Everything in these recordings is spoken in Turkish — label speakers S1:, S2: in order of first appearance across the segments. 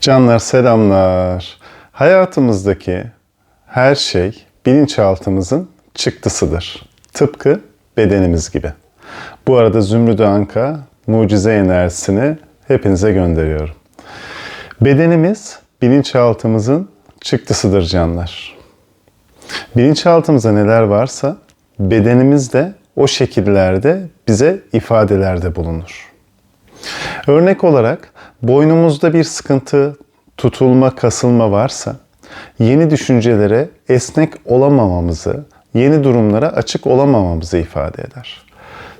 S1: Canlar selamlar. Hayatımızdaki her şey bilinçaltımızın çıktısıdır. Tıpkı bedenimiz gibi. Bu arada Zümrüt Anka mucize enerjisini hepinize gönderiyorum. Bedenimiz bilinçaltımızın çıktısıdır canlar. Bilinçaltımızda neler varsa bedenimiz de o şekillerde bize ifadelerde bulunur. Örnek olarak boynumuzda bir sıkıntı, tutulma, kasılma varsa yeni düşüncelere esnek olamamamızı, yeni durumlara açık olamamamızı ifade eder.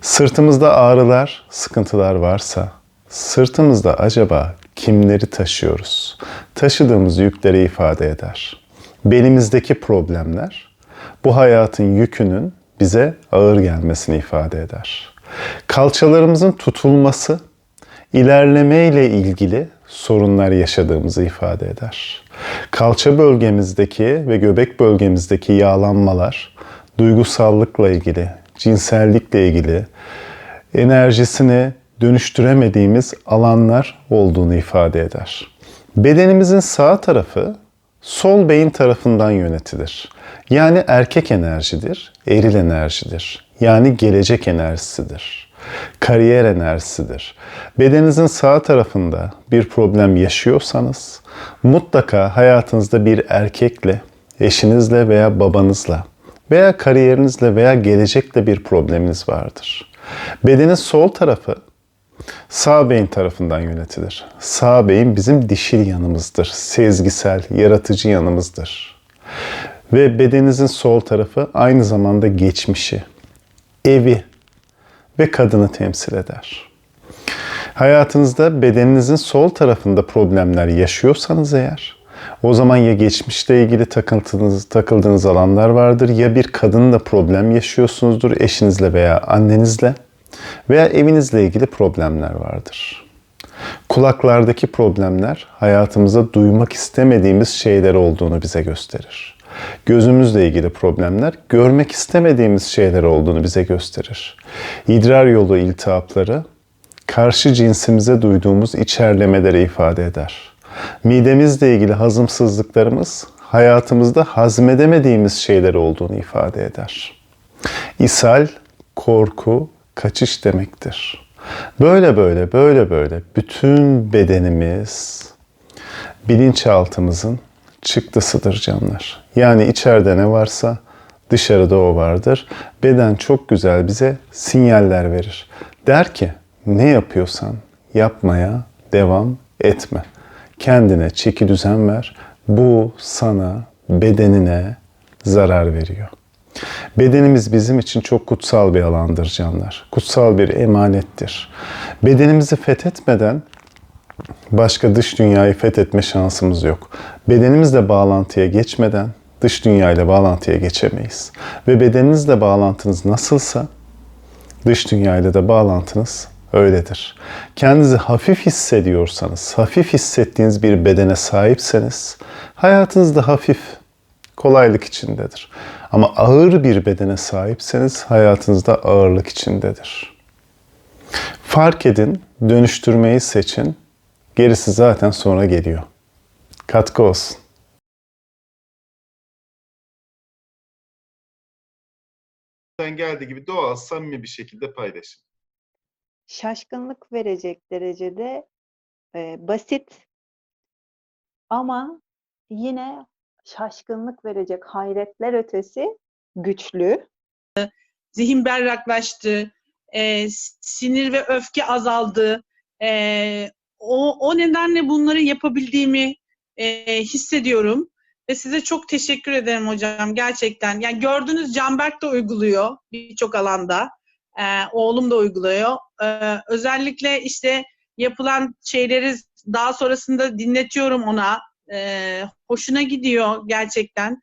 S1: Sırtımızda ağrılar, sıkıntılar varsa sırtımızda acaba kimleri taşıyoruz? Taşıdığımız yükleri ifade eder. Belimizdeki problemler bu hayatın yükünün bize ağır gelmesini ifade eder. Kalçalarımızın tutulması ilerleme ile ilgili sorunlar yaşadığımızı ifade eder. Kalça bölgemizdeki ve göbek bölgemizdeki yağlanmalar duygusallıkla ilgili, cinsellikle ilgili, enerjisini dönüştüremediğimiz alanlar olduğunu ifade eder. Bedenimizin sağ tarafı sol beyin tarafından yönetilir. Yani erkek enerjidir, eril enerjidir. Yani gelecek enerjisidir. Kariyer enerjisidir. Bedeninizin sağ tarafında bir problem yaşıyorsanız mutlaka hayatınızda bir erkekle, eşinizle veya babanızla veya kariyerinizle veya gelecekle bir probleminiz vardır. Bedenin sol tarafı Sağ beyin tarafından yönetilir. Sağ beyin bizim dişil yanımızdır. Sezgisel, yaratıcı yanımızdır. Ve bedeninizin sol tarafı aynı zamanda geçmişi, evi ve kadını temsil eder. Hayatınızda bedeninizin sol tarafında problemler yaşıyorsanız eğer, o zaman ya geçmişle ilgili takıldığınız, takıldığınız alanlar vardır ya bir kadınla problem yaşıyorsunuzdur eşinizle veya annenizle veya evinizle ilgili problemler vardır. Kulaklardaki problemler hayatımıza duymak istemediğimiz şeyler olduğunu bize gösterir. Gözümüzle ilgili problemler görmek istemediğimiz şeyler olduğunu bize gösterir. İdrar yolu iltihapları karşı cinsimize duyduğumuz içerlemeleri ifade eder. Midemizle ilgili hazımsızlıklarımız hayatımızda hazmedemediğimiz şeyler olduğunu ifade eder. İshal, korku, kaçış demektir. Böyle böyle böyle böyle bütün bedenimiz bilinçaltımızın çıktısıdır canlar. Yani içeride ne varsa dışarıda o vardır. Beden çok güzel bize sinyaller verir. Der ki ne yapıyorsan yapmaya devam etme. Kendine çeki düzen ver. Bu sana, bedenine zarar veriyor. Bedenimiz bizim için çok kutsal bir alandır canlar. Kutsal bir emanettir. Bedenimizi fethetmeden başka dış dünyayı fethetme şansımız yok. Bedenimizle bağlantıya geçmeden dış dünyayla bağlantıya geçemeyiz. Ve bedeninizle bağlantınız nasılsa dış dünyayla da bağlantınız öyledir. Kendinizi hafif hissediyorsanız, hafif hissettiğiniz bir bedene sahipseniz hayatınız da hafif, kolaylık içindedir. Ama ağır bir bedene sahipseniz hayatınızda ağırlık içindedir. Fark edin, dönüştürmeyi seçin. Gerisi zaten sonra geliyor. Katkı olsun. geldiği gibi doğal, samimi bir şekilde paylaşın.
S2: şaşkınlık verecek derecede e, basit ama yine şaşkınlık verecek hayretler ötesi güçlü.
S3: zihin berraklaştı, e, sinir ve öfke azaldı. E, o, o nedenle bunları yapabildiğimi e, hissediyorum. Ve size çok teşekkür ederim hocam gerçekten. Yani gördüğünüz Canberk de uyguluyor birçok alanda. E, oğlum da uyguluyor. E, özellikle işte yapılan şeyleri daha sonrasında dinletiyorum ona. E, hoşuna gidiyor gerçekten.